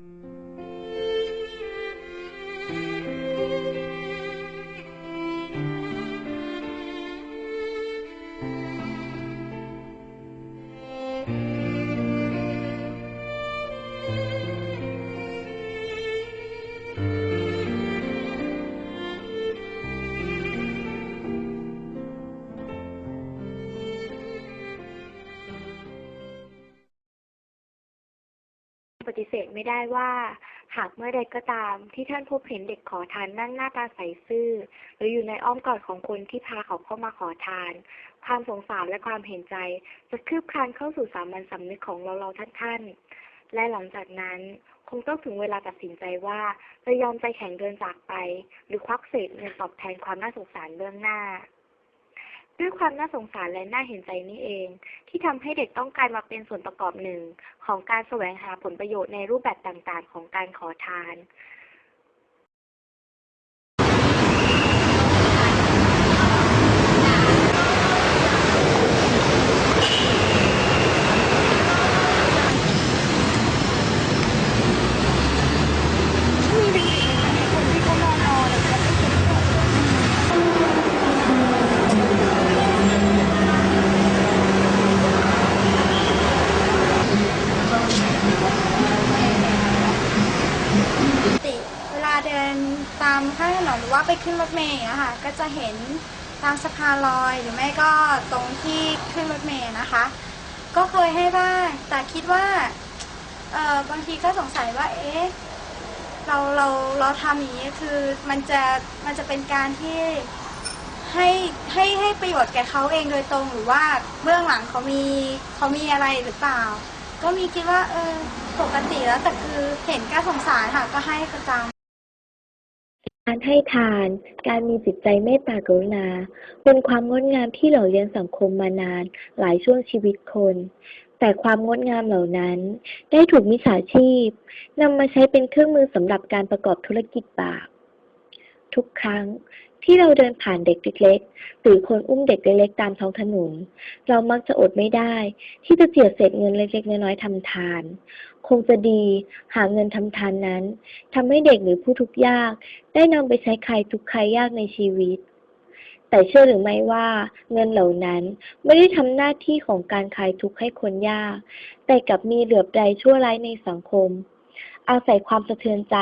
you ปฏิเสธไม่ได้ว่า หากเมื่อใดก็ตามที่ท่านพบเห็นเด็กขอทานนั่งหน้าตาใสซื่อ หรืออยู่ในอ้อมกอดของคนที่พาเขาเข้ามาขอทาน ความสงสารและความเห็นใจ จะคืบคลานเข้าสู่สามัญสำนึกของเราเราท่านท่านๆและหลังจากนั้นคงต้องถึงเวลาตัดสินใจว่าจะยอมใจแข็งเดินจากไป หรือควักเศษเงินตอบแทนความน่าสงสารเบื้องหน้า ด้วยความน่าสงสารและน่าเห็นใจนี้เอง ที่ทำให้เด็กต้องการมาเป็นส่วนประกอบหนึ่ง ของการแสวงหาผลประโยชน์ในรูปแบบต่างๆ ของการขอทาน ปกติเวลาเดิน ตามข้างถนนหรือว่าไปขึ้นรถเมล์อย่างเงี้ยค่ะก็จะเห็นตามสะพานลอย หรือไม่ก็ตรงที่ขึ้นรถเมล์นะคะ ก็เคยให้บ้างแต่คิดว่าเออบางทีก็สงสัยว่า เอ๊ะเราเราเราทำอย่างนี้คือมันจะมันจะเป็นการที่ให้ให้ให้ประโยชน์แก่เขาเองโดยตรงหรือว่าเบื้องหลังเขามีเขามีอะไรหรือเปล่า ก็มีคิดว่าเออปกติแล้วแต่คือเห็นการสงสารค่ะก็ให้ประจำ การให้ทาน การมีจิตใจเมตตากรุณาเป็นความงดงามที่หล่อเลี้ยงสังคมมานานหลายช่วงชีวิตคน แต่ความงดงามเหล่านั้น ได้ถูกมิจฉาชีพนำมาใช้เป็นเครื่องมือสำหรับการประกอบธุรกิจบาปทุกครั้ง ที่เราเดินผ่านเด็กเล็กๆหรือคนอุ้มเด็กเล็กๆตามท้องถนน เรามักจะอดไม่ได้ ที่จะเจียดเศษเงินเล็กๆน้อยๆทำทาน คงจะดีหากเงินทำทานนั้นทำให้เด็กหรือผู้ทุกข์ยาก ได้นำไปใช้ใครทุกข์ใครยากในชีวิต แต่เชื่อหรือไม่ว่าเงินเหล่านั้นไม่ได้ทำหน้าที่ของการคลายทุกข์ให้คนยาก แต่กลับมีเหลือบใดชั่วร้ายในสังคมอาศัยความสะเทือนใจ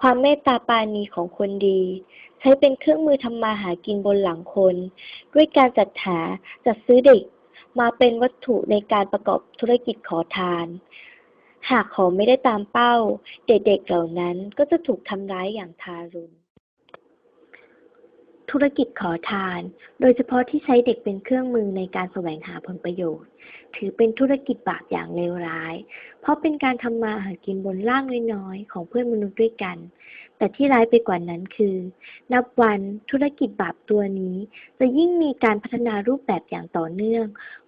ความเมตตาปาณีของคนดี ใช้เป็นเครื่องมือทำมาหากินบนหลังคน ด้วยการจัดหาจัดซื้อเด็กมาเป็นวัตถุในการประกอบธุรกิจขอทาน หากขอไม่ได้ตามเป้า เด็กๆเหล่านั้นก็จะถูกทำร้ายอย่างทารุณ ธุรกิจขอทาน โดยเฉพาะที่ใช้เด็กเป็นเครื่องมือในการแสวงหาผลประโยชน์ ถือเป็นธุรกิจบาปอย่างเลวร้าย เพราะเป็นการทำมาหากินบนล่างน้อยๆของเพื่อนมนุษย์ด้วยกัน แต่ที่ร้ายไปกว่านั้นคือ นับวันธุรกิจบาปตัวนี้ จะยิ่งมีการพัฒนารูปแบบอย่างต่อเนื่อง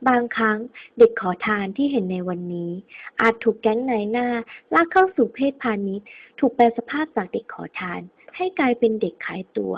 บางครั้งเด็กขอทานที่เห็นในวันนี้ อาจถูกแก๊งนายหน้าลากเข้าสู่เพศพาณิชย์ ถูกแปลสภาพจากเด็กขอทาน ให้กลายเป็นเด็กขายตัว